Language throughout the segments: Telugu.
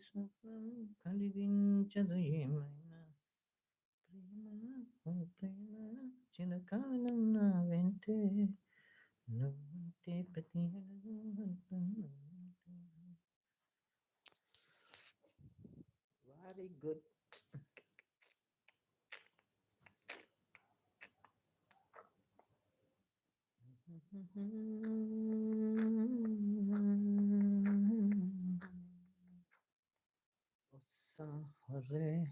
స్వప్నం కలిగించదు ఏమైనా ప్రేమ ఓ ప్రేమ చిరకాలం నా వెంటే నువ్వుంటే ప్రతి అడుగు అర్థం వెరీ గుడ్ అరే.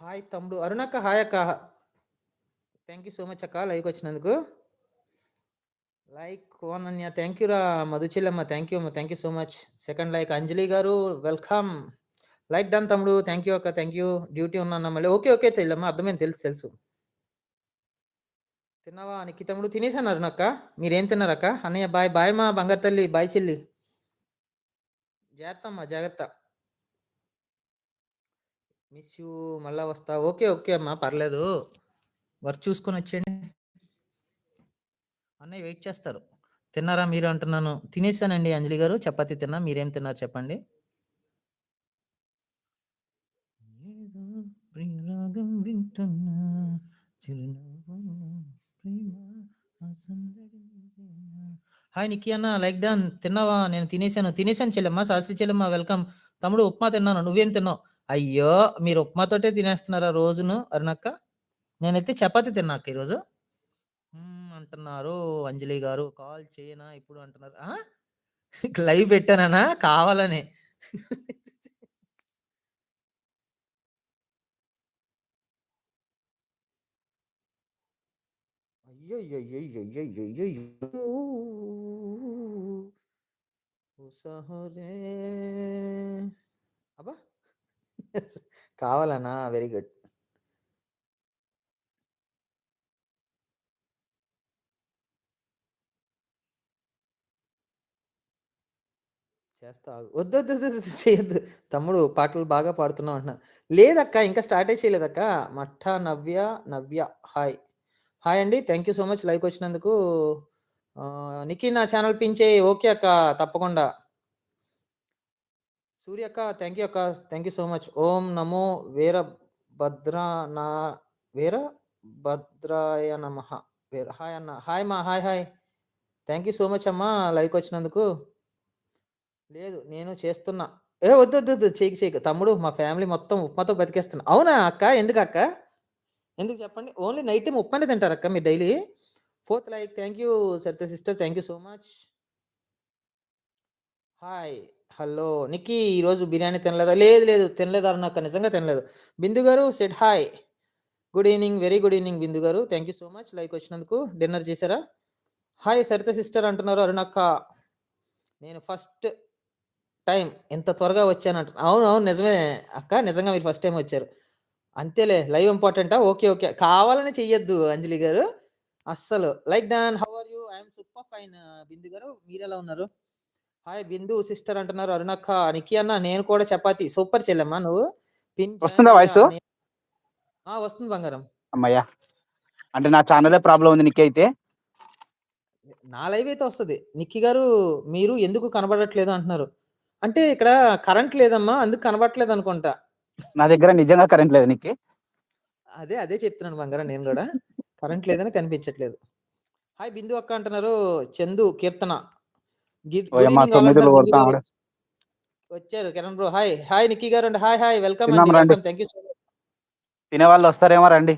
హాయ్ తమ్ముడు. అరుణక్క హాయ్ అక్క. థ్యాంక్ యూ సో మచ్ అక్క లైవ్కి వచ్చినందుకు. లైక్ కోనన్య థ్యాంక్ యూ రా. మధుచిల్లమ్మ థ్యాంక్ యూ అమ్మ thank you so much second like Anjali గారు వెల్కమ్ లైక్ డన్ తమ్ముడు. థ్యాంక్ యూ అక్క థ్యాంక్ యూ డ్యూటీ ఉన్నాను మళ్ళీ. ఓకే ఓకే తెల్లమ్మ అర్థమైంది తెలుసు తెలుసు. తిన్నావా నిక్కి తమ్ముడు తినేసాను అరుణక్క. మీరేం తిన్నారక్క? అన్నయ్య బాయ్ బాయ్ మా బంగారు తల్లి బాయ్ చెల్లి. జాగ్రత్త అమ్మ జాగ్రత్త. మిస్ యూ మళ్ళా వస్తా. ఓకే ఓకే అమ్మా పర్లేదు. వర్క్ చూసుకొని వచ్చేయండి. అన్నయ్య వెయిట్ చేస్తారు. తిన్నారా మీరు అంటున్నాను. తినేసానండి అంజలి గారు. చపాతి తిన్నా. మీరేం తిన్నారు చెప్పండి. ప్రియరాగం వింటున్నా హాయ్ నిక్కి అన్న. లైక్ డన్ తిన్నావా? నేను తినేసాను. తినేసాను చెల్లెమ్మ. శాస్త్రి చెల్లెమ్మ వెల్కమ్ తమ్ముడు ఉప్మా తిన్నాను. నువ్వేం తిన్నావు? అయ్యో! మీరు ఉప్మాతోటే తినేస్తున్నారా రోజును అరుణక్క. నేనైతే చపాతి తిన్నాక ఈరోజు. మ్మ్, అంటున్నారు అంజలి గారు. కాల్ చేయనా ఇప్పుడు అంటున్నారు. ఆ? లైవ్ పెట్టానా కావాలని. అయ్యయ్యయ్యయ్యయ్యయ్యయ్యో. ఓ అబ్బా! కావాలన్నా వెరీ గుడ్. చేస్తా వద్దు వద్దు చేయొద్దు. తమ్ముడు పాటలు బాగా పాడుతున్నావు అంటున్నా. లేదక్క ఇంకా స్టార్టే చేయలేదక్క. మఠ నవ్య నవ్య హాయ్. హాయ్ అండి thank you so much like వచ్చినందుకు ఆ, నిఖిల్ నా ఛానల్ పించే ఓకే అక్క తప్పకుండా. సూర్య అక్క థ్యాంక్ యూ అక్క. థ్యాంక్ యూ సో మచ్ ఓం నమో వీర భద్ర నా వీర భద్రాయ నమ. వీర హాయ్ అన్న. హాయ్ మా hi hi thank you so much అమ్మా లైక్ వచ్చినందుకు. లేదు నేను చేస్తున్నా. ఏ వద్దు వద్దు వద్దు. చేయకు చేయకు తమ్ముడు మా ఫ్యామిలీ మొత్తం ఉప్మాతో బతికేస్తున్నా. అవునా అక్క? ఎందుకు అక్క? ఎందుకు చెప్పండి? ఓన్లీ నైట్ టైం ఉప్మానే తింటారు అక్క మీరు daily. Fourth like thank you Saritha sister thank you so much hi hello Nikki ఈరోజు బిర్యానీ తినలేదా? లేదు లేదు తినలేదు అరుణక్క నిజంగా తినలేదు. Bindu garu said hi good evening very good evening Bindu garu. Thank you so much like వచ్చినందుకు డిన్నర్ చేశారా? హాయ్ సరిత సిస్టర్ అంటున్నారు అరుణక్క నేను ఫస్ట్ టైం ఎంత త్వరగా వచ్చానంట అవును అవును నిజమే అక్క నిజంగా మీరు ఫస్ట్ టైం వచ్చారు. అంతేలే లైవ్ ఇంపార్టెంటా ఓకే ఓకే. కావాలని చెయ్యొద్దు అంజలి గారు. అస్సలు. Like done how are you I'm super fine Bindu garu. మీరు ఎలా ఉన్నారు? హాయ్ బిందు సిస్టర్ అంటున్నారు అరుణక్క. నిక్కి అన్న నేను కూడా చపాతి. సూపర్ చెల్లెమ్మా నువ్వు. పిన్ వస్తుందా వాయిస్ ఆ, వస్తుంది బంగారం. అమ్మయ్యా. అంటే నా ఛానలే ప్రాబ్లం ఉంది నీకైతే నా లైవ్ అయితే వస్తుంది. నిక్కి గారు మీరు ఎందుకు కనబడట్లేదు అంటున్నారు? అంటే ఇక్కడ కరెంట్ లేదమ్మా అందుకు కనబడట్లేదు అనుకుంటా. నా దగ్గర నిజంగా కరెంట్ లేదు నీకు అదే అదే చెప్తున్నాను బంగారం నేను కూడా. కరెంట్ లేదని కనిపించట్లేదు. హాయ్ బిందు అక్క అంటున్నారు చందు కీర్తన. వచ్చారు Kiran bro. Hi hi Nikki garu అండి. హాయ్ హాయ్ వెల్కమ్ అండి. Welcome thank you so much తినే వాళ్ళు వస్తారేమో రండి.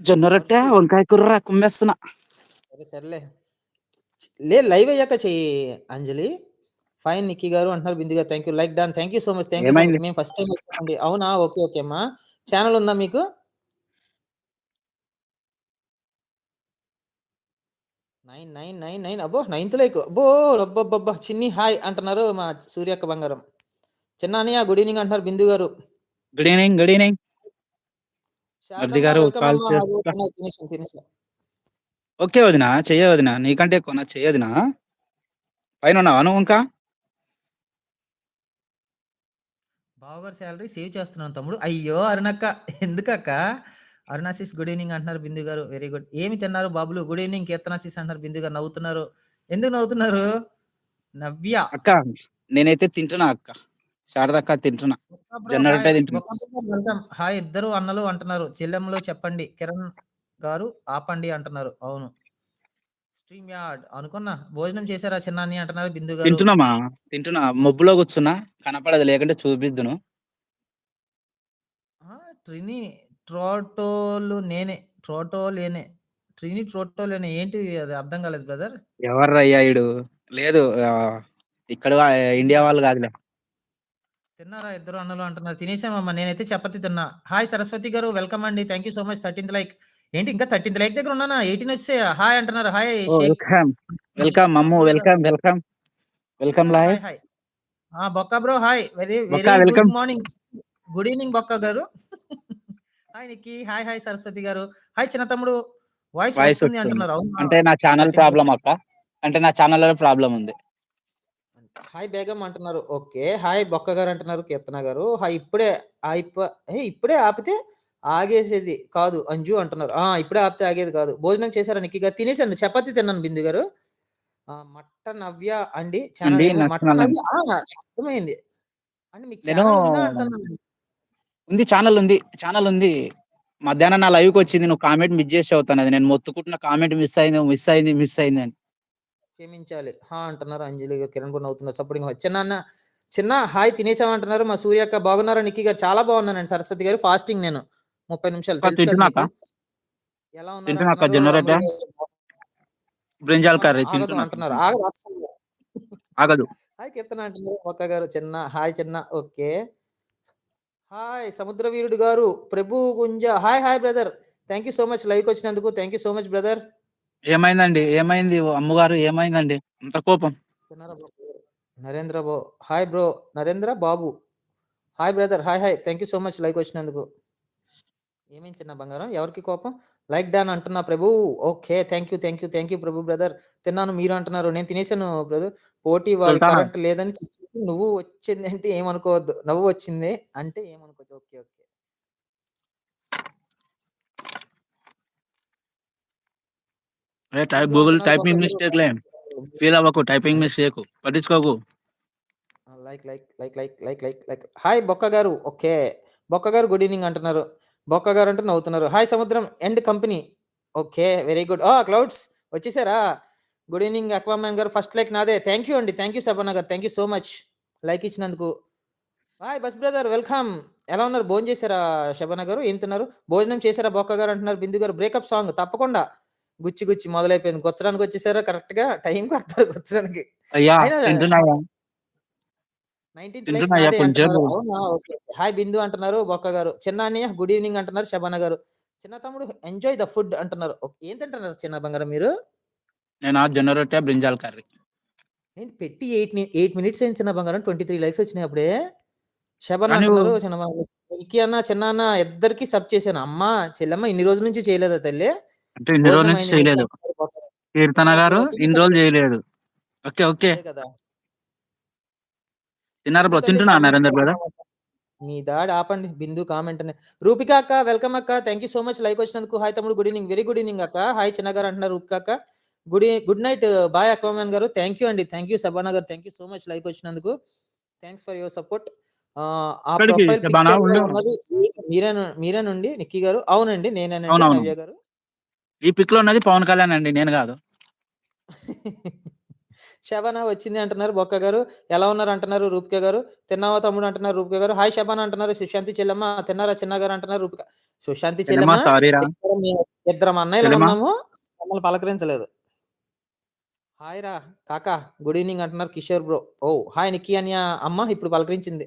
జొన్న రొట్టె. వంకాయ కూర కుమ్మేస్తున్నా. సరే సర్లే. లే లైవ్ అయ్యాక చెయ్యి అంజలి. ఫైన్ నిక్కీ గారు అంటున్నారు Bindu garu. Thank you like done thank you so much thank you? మేము ఫస్ట్ టైం వచ్చామండి. అవునా? ఓకే ఓకే అమ్మా. ఛానల్ ఉందా మీకు? Nine nine nine nine. అబ్బో నైన్త్ లైక్. అబ్బో అబ్బబ్బబ్బా చిన్ని హాయ్ అంటున్నారు మా సూర్యక్క బంగారం. చిన్న అనియా గుడ్ ఈవినింగ్ అంటున్నారు Bindu garu. Good evening good evening garu call okay వదినా చెయ్య వదినా. నీకంటే ఎక్కువ నా చెయ్యదినా పైన ఉన్నావా నువ్వు ఇంకా? బావగారు శాలరీ సేవ్ చేస్తున్నాను తమ్ముడు. అయ్యో అరుణక్క. ఎందుకక్క? అరుణాశిస్ గుడ్ ఈవినింగ్ అంటున్నారు బిందు గారు. వెరీ గుడ్ ఏమి తిన్నారు బాబులు? గుడ్ ఈవినింగ్ కీర్తనాశిస్ అంటున్నారు బిందు గారు. నవ్వుతున్నారు. ఎందుకు నవ్వుతున్నారు? నవ్య. అక్క నేనైతే తింటున్నా అక్క. శారదక్క తింటున్నా. హాయ్ ఇద్దరు అన్నలు అంటున్నారు. చెల్లెమ్మలు చెప్పండి. కిరణ్ గారు ఆపండి అంటున్నారు. అవును. స్ట్రీమ్ యార్డ్ అనుకున్నా. భోజనం చేశారా చిన్నాని అంటున్నారు బిందు గారు. తింటున్నామా? తింటున్నా. మబ్బులో కూర్చున్నా. కనపడదు. లేకుంటే చూపిద్దును. ట్రిని ట్రోటోలు నేనే ట్రోటోలేనే ట్రిని ట్రోటోలేనే ఏంటి అది అర్థం కాలేదు బ్రదర్? ఎవర్రయ్యా ఈడు? లేదు ఇక్కడ ఇండియా వాళ్ళు కాదులే. తిన్నారా ఇద్దరు అన్నలు అంటున్నారు. తినేసామమ్మా నేనైతే చపాతి తిన్నా. హాయ్ సరస్వతి గారు వెల్కమ్ అండి. Thank you so much thirteenth like. ఏంటి ఇంకా థర్టీన్త్ లైక్ దగ్గర ఉన్నానా? ఎయిటీన్ వచ్చాయా హాయ్ అంటున్నారు. Hi welcome. Welcome Ammu welcome welcome. Welcome లాయ్ hi Bokka bro hi. Very very good. Morning. Good evening Bokka garu. Hi Nikki hi hi Saraswathi garu. Hi చిన్న తమ్ముడు. వాయిస్ వాయిస్ వస్తుంది. అంటున్నారు? అంటే నా ఛానల్ ప్రాబ్లం అక్క. అంటే నా ఛానల్లో ప్రాబ్లం ఉంది. హాయ్ బేగం అంటున్నారు. ఓకే. హాయ్ బొక్క గారు అంటున్నారు. కీర్తన గారు. హాయ్ ఇప్పుడే ఇప్పుడే ఆపితే ఆగేసేది కాదు. అంజు అంటున్నారు. ఆ ఇప్పుడే ఆపితే ఆగేది కాదు. భోజనం చేశారా నిక్కి గారు? తినేసాను చపాతీ తిన్నాను బిందు గారు. ఆ, మట్ట నవ్య అండి. ఛానల్ అండి, మట్ట. నవ్య. అర్థమైంది. అంటే మీకు ఉందా ఛానల్ ఉంది ఛానల్ ఉంది. మధ్యాహ్నం నా లైవ్కి వచ్చింది నువ్వు కామెంట్ మిస్ చేసి అవుతాను అది నేను మొత్తుకుంటున్న కామెంట్ మిస్ అయింది మిస్ అయింది మిస్ అయింది అని. క్షమించాలి. హా అంటున్నారు అంజలి గారు కిరణ్ కూడా అవుతున్నారు సపోర్టింగ్ చిన్న అన్న? చిన్న హాయ్ తినేసామంటున్నారు మా సూర్య అక్క బాగున్నారా? నిక్కి గారు చాలా బాగున్నానండి. సరస్వతి గారు ఫాస్టింగ్ నేను. ముప్పై నిమిషాలు? ఎలా ఉన్నారు? బ్రింజాల్ కర్రీ అంటున్నారు. ఆగదు. హాయ్ కీర్తన అంటున్నారు. ఒక్క గారు చిన్న హాయ్ చిన్న. ఓకే. హాయ్ సముద్ర వీరుడు garu Prabhu Gunja. Hi hi brother thank you so much live వచ్చినందుకు. Thank you so much brother ఏమైందండి? ఏమైంది? అమ్మగారు ఏమైందండి? అంత కోపం. నరేంద్ర బో hi bro Narendra Babu. Hi brother hi hi thank you so much like వచ్చినందుకు. ఏమేం చిన్న బంగారం? ఎవరికి కోపం? లైక్ డాన్ అంటున్నా Prabhu. Okay thank you thank you thank you Prabhu brother. తిన్నాను మీరు అంటున్నారు. నేను తినేసాను బ్రదర్. పోటీ వాడి. కరెంట్ లేదని నువ్వు వచ్చింది అంటే ఏమనుకోవద్దు. నవ్వు వచ్చింది అంటే ఏమనుకోవద్దు. Okay okay. ఏ టై హిందూ గూగుల్ టైపింగ్. మిస్టేక్ లే ఫీల్ అవ్వకు typing mistake. పట్టించుకోకు. Like like like like like like like. Hi Bokka garu. Okay. బొక్క గారు గుడ్ ఈవినింగ్ అంటున్నారు. బొక్క గారు అంటూ నవ్వుతున్నారు. హాయ్ సముద్రం and company. Okay very good. ఆ క్లౌడ్స్ వచ్చేసారా? Good evening Aquaman garu. First like నాదే. థ్యాంక్ యూ అండి. Thank you Sabanna garu. Thank you so much like ఇచ్చినందుకు. Hi boss brother welcome. ఎలా ఉన్నారు? భోజనం చేశారా శబన్న గారు? ఏం తిన్నారు? భోజనం చేశారా బొక్క గారు అంటున్నారు బిందు గారు. Breakup song. తప్పకుండా. గుచ్చి గుచ్చి మొదలైపోయింది. గుచ్చడానికి వచ్చేసారా? కరెక్ట్గా టైం కడతారు గుచ్చడానికి హాయ్ బిందు అంటున్నారు బొక్క గారు. చిన్న అన్నయ్య గుడ్ ఈవినింగ్ అంటున్నారు శబాన గారు. చిన్న తమ్ముడు ఎంజాయ్ ద ఫుడ్ అంటున్నారు. ఏం తింటున్నారు చిన్న బంగారం మీరు? నేను ఆ జొన్న రొట్టె బ్రింజాల్ కర్రీ. ఏంటి పెట్టి ఎయిట్ ఎయిట్ మినిట్స్ అయింది చిన్న బంగారం. ట్వంటీ త్రీ లైక్స్ వచ్చినాయి అప్పుడే. శబాన్ అంటున్నారు చిన్న బంగారం ఇంకి అన్న చిన్న అన్న ఇద్దరికి సబ్ చేశాను. అమ్మ చెల్లమ్మ ఇన్ని రోజుల నుంచి చేయలేదా తల్లి? అంటే ఇన్ని రోజుల నుంచి చేయలేదు? కీర్తన గారు ఇన్ని రోజులు చేయలేదు. Okay okay. కదా. తిన్నారు బ్రో? తింటున్నా నరేందర్ బ్రదర్? మీ దాడి ఆపండి బిందు కామెంట్ అనే. రూపిక అక్క వెల్కమ్ అక్క. Thank you so much like వచ్చినందుకు హాయ్ తమ్ముడు good evening very good evening అక్క. హాయ్ చిన్న గారు అంటున్నారు రూపిక అక్క. Good good night bye Aquaman garu. Thank you అండి. Thank you Sabana garu thank you so much like వచ్చినందుకు. థ్యాంక్స్ ఫర్ యువర్ సపోర్ట్ ఆ? ప్రొఫైల్. ఉన్నది మీరే మీరేనండి నిక్కీ గారు. అవునండి. నవ్య గారు. ఈ పిక్లో ఉన్నది పవన్ కళ్యాణ్ అండి నేను కాదు. శబానా వచ్చింది అంటున్నారు బొక్క గారు. ఎలా ఉన్నారు అంటున్నారు రూపిక గారు. తిన్నావా తమ్ముడు అంటున్నారు రూపిక గారు. హాయ్ శబానా అంటున్నారు. సుశాంతి చెల్లమ్మ తిన్నారా చిన్న గారు అంటున్నారు రూపిక. సుశాంతి చెల్లెమ్మ ఇద్దరం అన్నయ్యలు? ఉన్నాము. మమ్మల్ని పలకరించలేదు. హాయ్ రా. కాకా గుడ్ ఈవినింగ్ అంటున్నారు కిషోర్ బ్రో ఓ హాయ్ నిక్కీ అన్య. అమ్మ ఇప్పుడు పలకరించింది.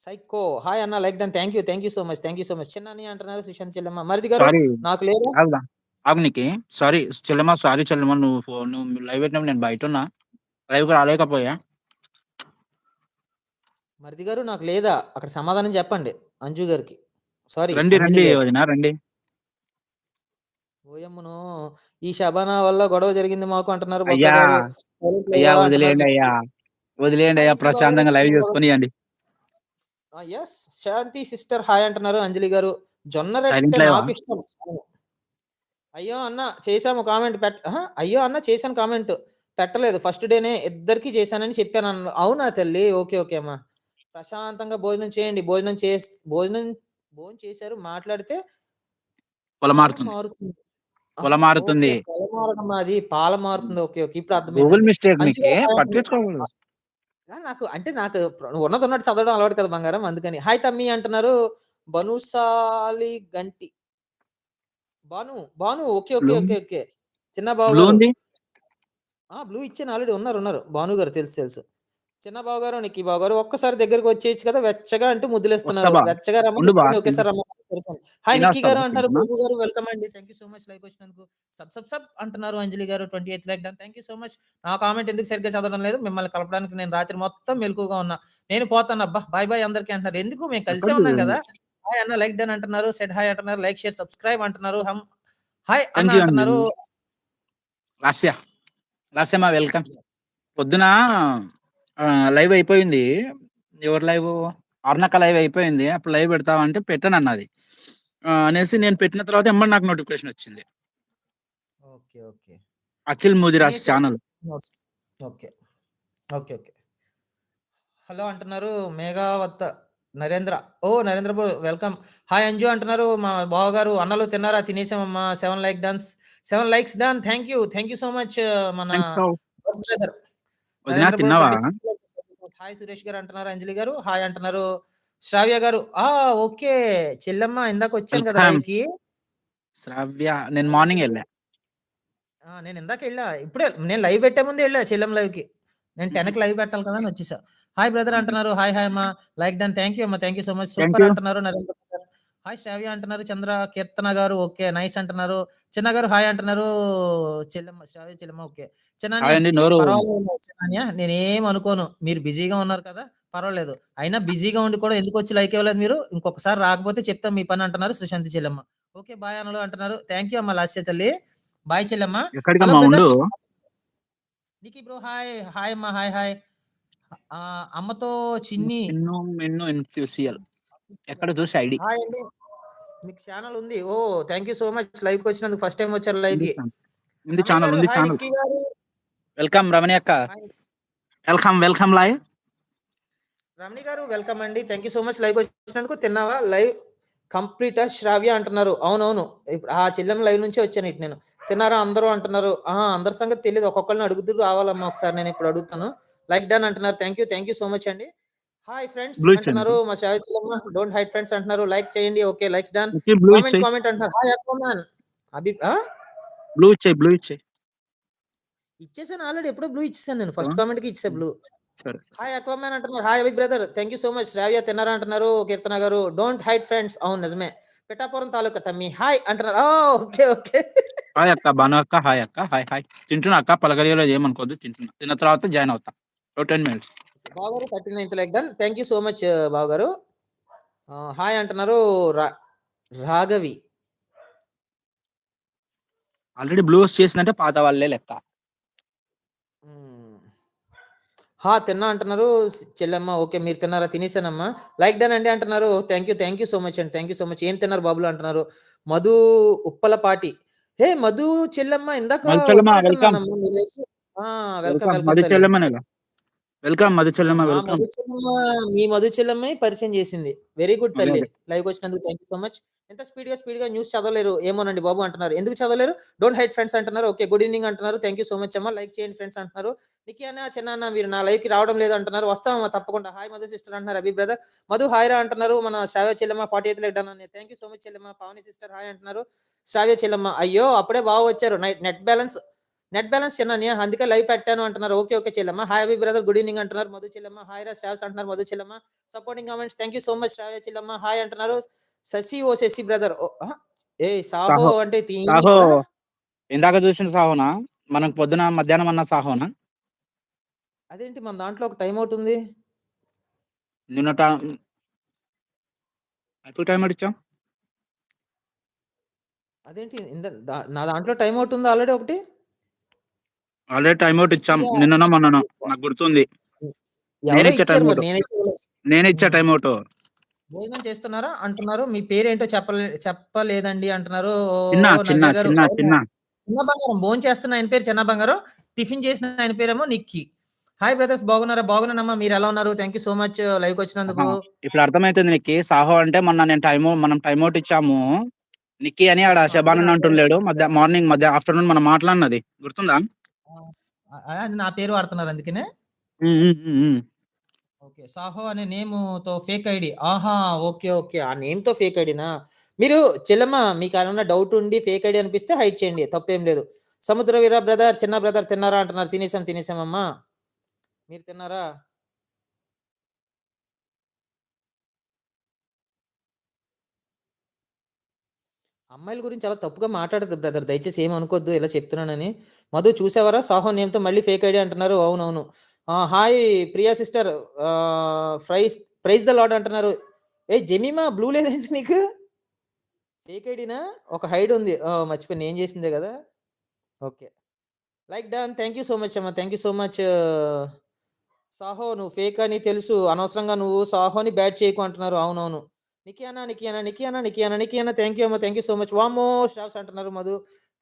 సైకో హాయ్ అన్న like done. Thank you thank you so much thank you so much చిన్న అన్నయ్య అంటున్నారు సుశాంత్ చెల్లెమ్మ. మరిది గారు నాకు లేదా? ఆగునికి సారీ చెల్లెమ్మ సారీ చెల్లెమ్మ నువ్వు నువ్వు లైవ్ పెట్టినప్పుడు నేను బయట ఉన్నా. లైవ్కి రాలేకపోయా మరిది గారు నాకు లేదా అక్కడ సమాధానం చెప్పండి అంజు గారికి సారీ రండి రండి. వదినా రండి ఓయమ్మను ఈ శబానా వల్ల గొడవ జరిగింది మాకు అంటున్నారు అయ్యా, వదిలేయండి. అయ్యా వదిలేయండి అయ్యా ప్రశాంతంగా లైవ్ బాబు. చేసుకుని ఇవ్వండి ఆ, ఎస్ శాంతి సిస్టర్ హాయ్ అంటున్నారు అంజలి గారు జొన్న రొట్టె? నాకు ఇష్టం. అయ్యో అన్న చేశాము కామెంట్ పెట్ అయ్యో అన్న చేశాను కామెంట్ పెట్టలేదు. ఫస్ట్ డేనే ఇద్దరికీ చేశానని చెప్పానన్నా అవునా తల్లి! ఓకే. ఓకే అమ్మా. ప్రశాంతంగా భోజనం చేయండి. భోజనం చేస్ భోజనం భోంచేశారు మాట్లాడితే పొల కాలం మారుతుంది. మారుతుంది. ఆ! పొల మారుతుంది. ఓకే. పొల మారదమ్మా అది. పాల మారుతుంది. ఓకే. ఓకే. ఇప్పుడు గూగుల్ అర్థమైందండి. మిస్టేక్ అంజు నీకి. పట్టించుకోకూడదు. అంటే నాకు ఉన్నది ఉన్నట్టు చదవడం అలవాటు కదా బంగారం అందుకని. హాయ్ తమ్మీ అంటున్నారు. బనుసాలి గంటి. Bhanu, Bhanu okay. Okay. Okay. Okay. చిన్న. ఉంది. ఆ! బ్లూ ఇచ్చాను ఆల్రెడీ ఉన్నారు. ఉన్నారు. భాను గారు తెలుసు. తెలుసు. చిన్న బావ గారు, నిక్కీ బావ గారు ఒక్కసారి దగ్గరికి వచ్చేయొచ్చు కదా! వెచ్చగా అంటూ ముద్దులిస్తున్నారు. వెచ్చగా రమ్మని ఉండు బా. చెప్తేనే తిన్ ఒకేసారి రమ్మన్నారు సరిపోయింది. హాయ్ నిక్కీ గారు. అంటున్నారు. తింటున్నా. బాబు గారు వెల్కమ్ అండి. Thank you so much like వచ్చినందుకు. సబ్ సబ్ సబ్ అంటున్నారు Anjali garu 28 like done. Thank you so much. నా కామెంట్ ఎందుకు సరిగ్గా చదవడం లేదు. మిమ్మల్ని కలపడానికి నేను రాత్రి మొత్తం మెలకువగా ఉన్నా. నేను పోతాను అబ్బా! బాయ్ బాయ్ అందరికీ అంటున్నారు. ఎందుకు మేము కలిసే ఎక్కడికి? ఉన్నాం కదా! హాయ్ అన్న లైక్ డన్ అంటున్నారు. సెడ్ హాయ్ అంటున్నారు. లైక్, షేర్, సబ్స్క్రైబ్ అంటున్నారు. హమ్ హాయ్ అన్న థాంక్ యూ అండి. అంటున్నారు. లాస్య. లాస్యమ్మ వెల్కమ్. పొద్దున లైవ్ అయిపోయింది. ఎవరి లైవు? అరుణక్క లైవ్ అయిపోయింది. అప్పుడు లైవ్ పెడతావా అంటే పెట్టనన్నది. ఆహ్, అనేసి నేను పెట్టిన తర్వాత ఎమ్మటే నాకు నోటిఫికేషన్ వచ్చింది. Okay. Okay. Akhil Mudiraj channel. Okay. Okay. Okay. Hello అంటున్నారు. మేఘావత్త Narendra. Oh! Narendra bro welcome. Hi Anju అంటున్నారు. మా బావగారు అన్నలు తిన్నారా? తినేసామమ్మా. 7 like done. 7 likes done. Thank you. Thank you so much మన థాంక్స్ సో బస్ బ్రదర్. వదినా నరేంద్ర బ్రో తిన్నావా? 26 లైక్స్ హాయ్ సురేష్ గారు అంటున్నారు. అంజలి గారు హాయ్ అంటున్నారు. శ్రావ్య గారు ఆ! ఓకే. చెల్లెమ్మ ఇందాక వచ్చాను కదా. లైవ్‌కి. శ్రావ్య నేను! మార్నింగ్. ఆ! నేను ఇందాక ఎళ్ళా. ఇప్పుడే నేను లైవ్ పెట్టే ముందే ఎళ్ళా చెల్లెమ్మ లైవ్‌కి. నేను హుహు. 10కి లైవ్ పెట్టాలి కదా! అని వచ్చేసా. Hi brother. అంటున్నారు. హాయ్ హాయ్ అమ్మ. Like done. థాంక్ యూ అమ్మ. Thank you so much. Super. అంటున్నారు నరేంద్ర. హాయ్ శ్రావ్య అంటున్నారు. చంద్ర కీర్తన గారు ఓకే. నైస్ అంటున్నారు. చిన్న గారు హాయ్ అంటున్నారు. చెల్లెమ్మ శ్రావ్య చెల్లెమ్మ ఓకే. చిన్నాన్య నేనేం అనుకోను. మీరు బిజీగా ఉన్నారు కదా! పర్వాలేదు. అయినా బిజీగా ఉండి కూడా ఎందుకొచ్చి లైక్ ఇవ్వలేదు మీరు? ఇంకొకసారి రాకపోతే చెప్తాం మీ పని అంటున్నారు సుశాంతి చెల్లెమ్మ. ఓకే. బాయ్ అన్నలు అంటున్నారు. థాంక్ యూ అమ్మ లాస్య తల్లి. బాయ్ చెల్లెమ్మ. Nikki bro hi. హాయ్ అమ్మ. Hi hi. అమ్మతో చిన్ని చిన్ను ఎన్‌క్యూసీఎల్. ఎక్కడ చూసి ఐడీ. హాయ్ అండి. మీకు ఛానెల్ ఉంది. Oh! Thank you so much లైవ్‌కి వచ్చినందుకు. ఫస్ట్ టైమ్ వచ్చారు లైవ్‌కి. ఛానల్. ఉంది ఛానల్. ఉంది ఛానల్. వెల్కమ్ రమణి అక్క. వెల్కమ్. Welcome live. రమణి గారు వెల్కమ్ అండి. థాంక్ యూ సో మచ్ లైవ్‌కి వచ్చినందుకు. తిన్నావా? లైవ్ కంప్లీటా శ్రావ్య అంటున్నారు. అవునవును. ఇప్పుడు ఆ చెల్లెమ్మ లైవ్ నుంచే వచ్చాను ఇటు నేను. తిన్నారా అందరూ అంటున్నారు. ఆ! అందరి సంగతి తెలీదు. ఒక్కొక్కళ్ళని అడుగుతూ రావాలమ్మా ఒకసారి నేను ఇప్పుడు అడుగుతాను. లైక్ డన్ అంటున్నారు. Thank you. Thank you so much అండి. Hi friends. అంటున్నారు. మా చెల్లెమ్మ డోంట్ హైడ్ ఫ్రెండ్స్ అంటున్నారు. లైక్ చేయండి. Okay. Likes done. Comment. Comment అంటున్నారు. Hi Aquaman. అభి? బ్లూ ఇచ్చేయి. బ్లూ ఇచ్చేయి. ఇచ్చేసాను ఆల్రెడీ ఎప్పుడో బ్లూ ఇచ్చేసాను నేను. ఫస్ట్ కామెంట్‌కి ఇచ్చేసా హ్మ్. బ్లూ. సరే. హాయ్ అక్వామాన్ అంటున్నారు. Hi Abhi brother. Thank you so much. Shravya తిన్నారా అంటున్నారు. కీర్తన గారు డోంట్ హైడ్ ఫ్రెండ్స్. అవును నిజమే. పిఠాపురం తాలూకా తమ్మి. హాయ్ అంటున్నారు. ఓకే. ఓకే. హాయ్ అక్క. భాను అక్క. హాయ్ అక్క. Hi hi. తింటున్నా అక్క. పలకరియలేదు ఏమనుకోవద్దు. తింటున్నా. తిన్న తర్వాత జాయిన్ అవుతా. ఓ 10 మినిట్స్. బావగారు 39థ్ like done. Thank you so much బావగారు. హాయ్ అంటున్నారు. రా రాఘవి. ఆల్రెడీ బ్లూ చేసిందంటే పాత వాళ్ళే లెక్క. హ్మ్. హా! తిన్నా అంటున్నారు. చెల్లెమ్మ ఓకే. మీరు తిన్నారా? తినేసానమ్మా. లైక్ డన్ అండి అంటున్నారు. Thank you. Thank you so much అండి. Thank you so much. ఏం తిన్నారు బాబులు అంటున్నారు. మధు ఉప్పలపాటి. హే! మధు చెల్లెమ్మ ఇందాక welcome. Welcome welcome. Welcome Madhu తల్లి. చెల్లెమ్మనేగా. వెల్కమ్ మా వెల్కమ్. మధు చెల్లెమ్మ మీ మధు చెల్లెమ్మే పరిచయం చేసింది. వెరీ గుడ్ తల్లి. లైవ్‌కి వచ్చినందుకు థాంక్ యూ సో మచ్. ఎంత స్పీడ్‌గా స్పీడ్‌గా న్యూస్ చదవలేరు. ఏమోనండి బాబు అంటున్నారు. ఎందుకు చదవలేరు? డోంట్ హైడ్ ఫ్రెండ్స్ అంటున్నారు. ఓకే. గుడ్ ఈవెనింగ్ అంటున్నారు. థాంక్ యూ సో మచ్ అమ్మ. లైక్ చేయండి ఫ్రెండ్స్ అంటున్నారు. నిక్కీ అన్న, చిన్న అన్న మీరు నా లైవ్‌కి రావడం లేదు అంటున్నారు. వస్తామమ్మా తప్పకుండా. హాయ్ మధు సిస్టర్ అంటున్నారు. అభి బ్రదర్. మధు హాయ్ రా అంటున్నారు. మన శ్రావ్య చెల్లెమ్మ 48 లైక్ డన్ అని. థాంక్ యూ సో మచ్ చెల్లెమ్మ. పావని సిస్టర్ హాయ్ అంటున్నారు. శ్రావ్య చెల్లెమ్మ అయ్యో! అప్పుడే బావ వచ్చారు. Night net balance net balance చిన్నన్నయ్య అందుకే లైవ్ పెట్టాను అంటున్నారు. ఓకే. ఓకే చెల్లెమ్మ. Hi Abhi brother. Good evening అంటున్నారు. మధు చెల్లెమ్మ. హాయ్ రా శ్రావ్స్ అంటున్నారు. మధు చెల్లెమ్మ. Supporting comments. Thank you so much Shravya Chellemma. Hi అంటున్నారు. శశి ఓ శశి బ్రదర్. ఏయ్ సాహో. అంటే? ఇందాక చూసిన సాహోనా? మనకు పొద్దున మధ్యాహ్నం అన్న సాహోనా? అదేంటి మన దాంట్లో ఒక ఔట్ ఉంది. నిన్న ట ఎప్పుడు అవుట్ ఇచ్చాం? అదేంటి నా దాంట్లో ఔట్ ఉందా ఆల్రెడీ ఒకటి? ఆల్రెడీ టైమ్ అవుట్ ఇచ్చాం. నిన్ననో మొన్ననో. నాకు గుర్తుంది. నేనే ఇచ్చా మరి అవుట్. నేనే ఇచ్చా. భోజనం చేస్తున్నారా? అంటున్నారు. మీ పేరేంటో చెప్పలే చెప్పలేదండి అంటున్నారు. చిన్న బంగారం. భోజనం చేస్తున్న ఆయన పేరు చిన్న బంగారం. టిఫిన్ చేసిన ఆయన పేరేమో నిక్కీ. హాయ్ బ్రదర్స్ బాగున్నారా? బాగున్నానమ్మా. మీరు ఎలా ఉన్నారు? Thank you so much live వచ్చినందుకు. ఇప్పుడు అర్థమైతుంది నీకు సాహో అంటే మొన్న నేను టైం మనం టైం అవుట్ ఇచ్చాము. నిక్కీ అని ఆడ అవును, శబాన్ అందుకే నా అంటుండలేడు మధ్య మార్నింగ్ మధ్య ఆఫ్టర్నూన్ మనం మాట్లాడినది. గుర్తుందా? అది నా పేరు వాడుతున్నారు అందుకనే. ఓకే సాహో అనే నేమ్తో ఫేక్ ఐడి ఆహా ఓకే ఓకే. ఆ నేమ్తో ఫేక్ ఐడినా మీరు చెల్లమ్మ మీకు ఏమైనా డౌట్ ఉండి ఫేక్ ఐడి అనిపిస్తే హైడ్ చేయండి తప్పేం లేదు. సముద్ర వీర బ్రదర్ చిన్న బ్రదర్ తిన్నారా అంటున్నారు. తినేసాం తినేసామమ్మా మీరు తిన్నారా? అమ్మాయిల గురించి చాలా తప్పుగా మాట్లాడదు బ్రదర్ దయచేసి ఏం అనుకోవద్దు ఇలా చెప్తున్నానని. మధు చూసావరా? సాహో నేమ్తో మళ్ళీ ఫేక్ ఐడి అంటున్నారు. అవునవును. Hi Priya sister. Praise praise the Lord అంటున్నారు. ఏ జమీమా? బ్లూ లేదండి నీకు? ఫేక్ ఐడినా? ఒక హైడ్ ఉంది. మర్చిపోయి నేను ఏం చేసిందే కదా? Okay. Like done thank you so much అమ్మా. Thank you so much Saaho నువ్వు ఫేక్ అని తెలుసు. అనవసరంగా నువ్వు సాహోని బ్యాట్ చేయకు అంటున్నారు. అవునవును. నికి అన్న నికి అన్న నికి అన్న నికి అన్న థ్యాంక్ యూ అమ్మ థ్యాంక్ యూ సో మచ్ వామో స్టాఫ్స్ అంటున్నారు మధు.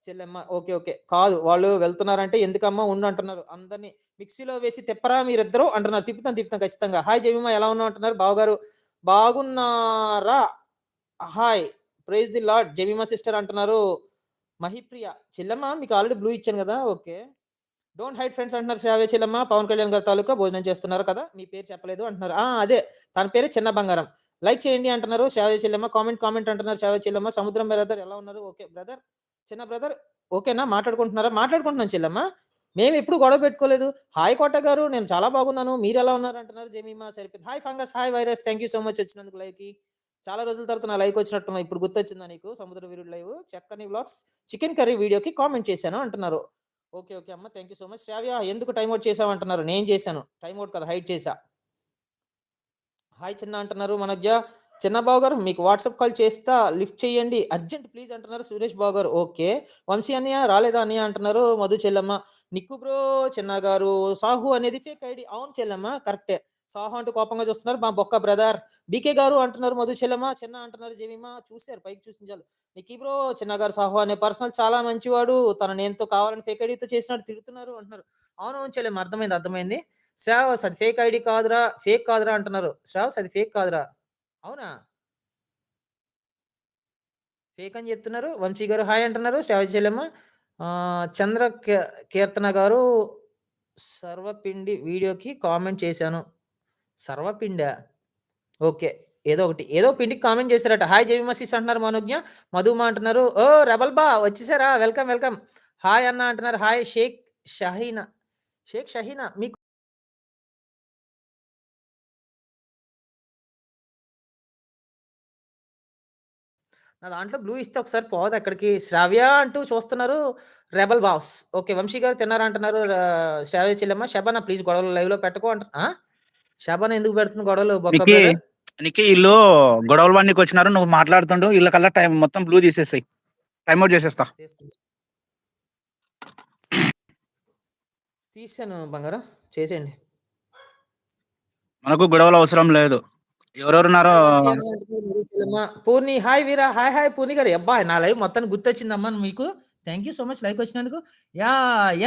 చెల్లెమ్మ ఓకే ఓకే. కాదు వాళ్ళు వెళ్తున్నారంటే ఎందుకమ్మా ఉండు అంటున్నారు అందరినీ మిక్సీలో వేసి తిప్పరా మీరిద్దరు అంటున్నారు. తిప్పుతాం తిప్పుతాం ఖచ్చితంగా. హాయ్ జమీమా ఎలా ఉన్నావు అంటున్నారు. బావగారు బాగున్నారా? Hi. Praise the Lord Jemima sister అంటున్నారు. మహిప్రియ చెల్లమ్మ మీకు ఆల్రెడీ బ్లూ ఇచ్చాను కదా ఓకే. డోంట్ హైట్ ఫ్రెండ్స్ అంటున్నారు శ్రావ్య చెల్లమ్మ. పవన్ కళ్యాణ్ గారి తాలూకా భోజనం చేస్తున్నారు కదా మీ పేరు చెప్పలేదు అంటున్నారు. అదే తన పేరు చిన్న బంగారం. లైక్ చేయండి అంటున్నారు శ్రావ్య చెల్లమ్మ. కామెంట్ కామెంట్ అంటున్నారు శ్రావ్య చెల్లమ్మ. సముద్రం బ్రదర్ ఎలా ఉన్నారు? Okay brother. చిన్న బ్రదర్ ఓకేనా? మాట్లాడుకుంటున్నారా? మాట్లాడుకుంటున్నాను చెల్లమ్మ. మేము ఎప్పుడు గొడవ పెట్టుకోలేదు. హాయ్ కోట గారు నేను చాలా బాగున్నాను. మీరు ఎలా ఉన్నారు అంటున్నారు జమీమా సరిపోయింది. Hi fungus hi virus. Thank you so much వచ్చినందుకు లైవ్కి. చాలా రోజుల తర్వాత నా లైక్ వచ్చినట్టున్నా ఇప్పుడు గుర్తొచ్చిందా నీకు? సముద్ర వీరుడు లైవ్. చక్కని బ్లాగ్స్ చికెన్ కర్రీ వీడియోకి కామెంట్ చేశాను అంటున్నారు. ఓకే ఓకే అమ్మ. Thank you so much Shravya ఎందుకు టైం అవుట్ చేసావు అంటున్నారు? నేను చేశాను. టైం అవుట్ కదా హైట్ చేశా. హాయ్ చిన్న అంటున్నారు మనజ్ఞ చిన్నబాబు గారు మీకు వాట్సాప్ కాల్ చేస్తా లిఫ్ట్ చేయండి. అర్జెంట్ ప్లీజ్ అంటున్నారు సురేష్ బాబు గారు. ఓకే. వంశీ అన్నయ్య రాలేదా అన్నయ్య అంటున్నారు. మధు చెల్లమ్మ. నిక్కు బ్రో చిన్న గారు. సాహు అనేది ఫేక్ ఐడి అవును చెల్లమ్మ. కరెక్టే. సాహు అంటూ కోపంగా చూస్తున్నారు మా బొక్క బ్రదర్. బీకే గారు అంటున్నారు మధు చెల్లమ్మ. చిన్న అంటున్నారు జమీమా. చూశారు పైకి చూసించాలి నిక్కి బ్రో చిన్న గారు సాహు అనే పర్సనల్ చాలా మంచివాడు. తన నేనుతో కావాలని ఫేక్ ఐడితో చేసినాడు తిడుతున్నారు అంటున్నారు. అవును చెల్లెమ్మ అర్థమైంది అర్థమైంది. శ్రావస్ అది ఫేక్ ఐడి కాదురా ఫేక్ కాదురా అంటున్నారు. శ్రావస్ అది ఫేక్ కాదురా. అవునా? ఫేక్ అని చెప్తున్నారు. వంశీ గారు హాయ్ అంటున్నారు. శ్రావజ్ చంద్ర కీ- కీర్తన గారు సర్వపిండి వీడియోకి కామెంట్ చేశాను. సర్వపిండ? ఓకే. ఏదో ఒకటి ఏదో పిండికి కామెంట్ చేశారట. హాయ్ జయమసిస్ అంటున్నారు మనోజ్ఞ. మధుమా అంటున్నారు. ఓ రెబల్ బా వచ్చేసారా? Welcome welcome. హాయ్ అన్న అంటున్నారు. హాయ్ షేక్ షహీనా. షేక్ షహీనా మీకు నా దాంట్లో బ్లూ ఇస్తే ఒకసారి పోదు అక్కడికి. శ్రావ్య అంటూ చూస్తున్నారు. Rebel boss. ఓకే వంశీ గారు తిన్నారా అంటున్నారు. ఆ, శ్రావ్య చెల్లెమ్మ శబానా ప్లీజ్ గొడవలు లైవ్లో పెట్టుకో అంట? శబానా ఎందుకు పెడుతున్న గొడవలు? నిక్కీ ఇల్లు గొడవల వాడికి వచ్చినారు. నువ్వు మాట్లాడుతుండు. ఇళ్ళ కల్లా టైం మొత్తం బ్లూ తీసేసాయి. టైం అవుట్ చేసేస్తా. తీసాను బంగారం. చేసేయండి. మనకు గొడవలు అవసరం లేదు. ఎవరెవరున్నారో Poorni hi Veera hi hi Poorni garu. అబ్బాయి నా లైవ్ మొత్తానికి గుర్తొచ్చిందమ్మా మీకు. Thank you so much like వచ్చినందుకు. యా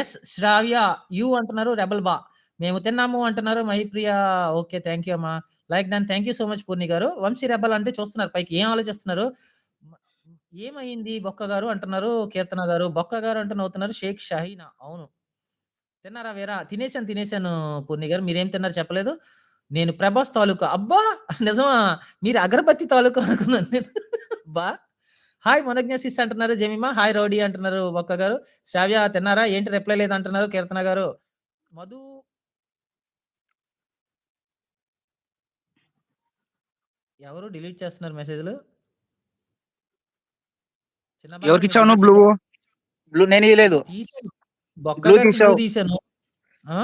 ఎస్ శ్రావ్య యూ అంటున్నారు రెబల్ బా. మేము తిన్నాము అంటున్నారు మహిప్రియ ఓకే థ్యాంక్ యూ అమ్మా. Like done thank you so much Poorni garu. Vamsi rebel అంటే చూస్తున్నారు పైకి ఏం ఆలోచిస్తున్నారు? ఏమైంది బొక్క గారు అంటున్నారు కీర్తన గారు. బొక్క గారు అంటున్న అవుతున్నారు షేక్ షహీనా. అవును. తిన్నారా వేరా? తినేసాను తినేసాను పూర్ణి గారు. మీరేం తిన్నారు చెప్పలేదు. నేను ప్రభాస్ తాలూకా అబ్బా నిజమా? మీరు అగరబత్తి తాలూకా అనుకున్నాను నేను. బా హాయ్ మనజ్ఞ సిస్ అంటున్నారు జమీమా. హాయ్ రౌడీ అంటున్నారు బొక్క గారు. శ్రావ్య తిన్నారా? ఏంటి రిప్లై లేదు అంటున్నారు కీర్తన గారు. మధు. ఎవరు డిలీట్ చేస్తున్నారు మెసేజ్లు? ఎవరికి ఇచ్చావు బ్లూ? బ్లూ నేను ఇవ్వలేదు తీసాను?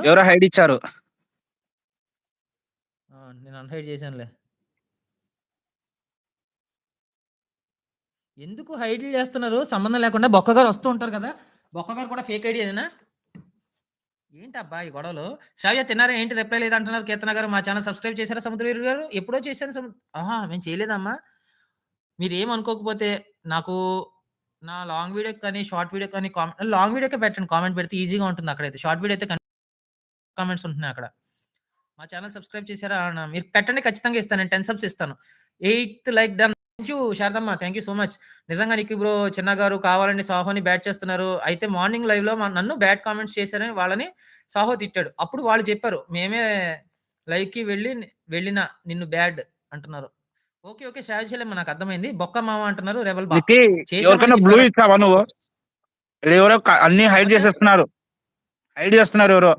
ఎవరో హైడ్ ఇచ్చారు. నేను అన్హైడ్ చేశానులే. ఎందుకు హైడ్ చేస్తున్నారు? సంబంధం లేకుండా బొక్కగారు వస్తూ ఉంటారు కదా? బొక్కగారు కూడా ఫేక్ ఐడియానేనా ఏంటి అబ్బాయి ఈ గొడవలు? శ్రావ్య తిన్నారా? ఏంటి? రిప్లై లేదంటున్నారు. కీర్తన గారు మా ఛానల్ సబ్స్క్రైబ్ చేశారా? సముద్రవీరు గారు? ఎప్పుడో చేశాను ఆహా మేము చేయలేదమ్మా. మీరు ఏమనుకోకపోతే అనుకోకపోతే నాకు నా లాంగ్ వీడియో కానీ షార్ట్ వీడియో కానీ కామెంట్ లాంగ్ వీడియోకే పెట్టండి. కామెంట్ పెడితే ఈజీగా ఉంటుంది అక్కడైతే. షార్ట్ వీడియో అయితే కామెంట్స్ ఉంటున్నాయి అక్కడ. మా ఛానల్ సబ్స్క్రైబ్ చేశారా? అన్న మీరు పెట్టండి ఖచ్చితంగా ఇస్తాను. నేను టెన్ సబ్స్ ఇస్తాను. Eighth like done. Thank you Sharadamma thank you so much. నిజంగా నీకు బ్రో చిన్న గారు కావాలని సాహోని బ్యాట్ చేస్తున్నారు. అయితే మార్నింగ్ లైవ్లో నన్ను బ్యాడ్ కామెంట్స్ చేశారని వాళ్ళని సాహో తిట్టాడు. అప్పుడు వాళ్ళు చెప్పారు మేమే లైవ్కి వెళ్ళి వెళ్ళిన నిన్ను బ్యాడ్ అంటున్నారు. ఓకే ఓకే శ్రావణశీలమ్మ నాకు అర్థమైంది. బొక్క మామ అంటున్నారు రెబల్ బ్లూ. ఇస్తావా నువ్వు? ఎవరో అన్ని హైడ్ చేసేస్తున్నారు. హైడ్ చేస్తున్నారు ఎవరో.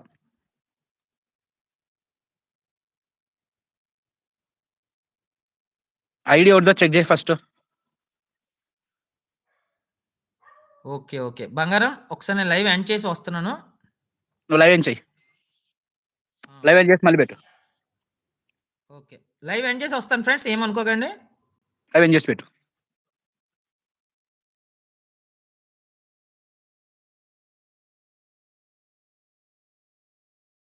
ఐడి ఎవరిదో చెక్ చేయి ఫస్ట్. Okay okay. బంగారం ఒకసారి నేను లైవ్ ఎండ్ చేసి వస్తున్నాను. నువ్వు లైవ్ ఏం చెయ్యి లైవ్ ఏం చేసి మళ్ళీ పెట్టు. ఓకే. లైవ్ ఎండ్ చేసి వస్తాను ఫ్రెండ్స్ ఏమనుకోకండి. లైవ్ ఏం చేసి పెట్టు.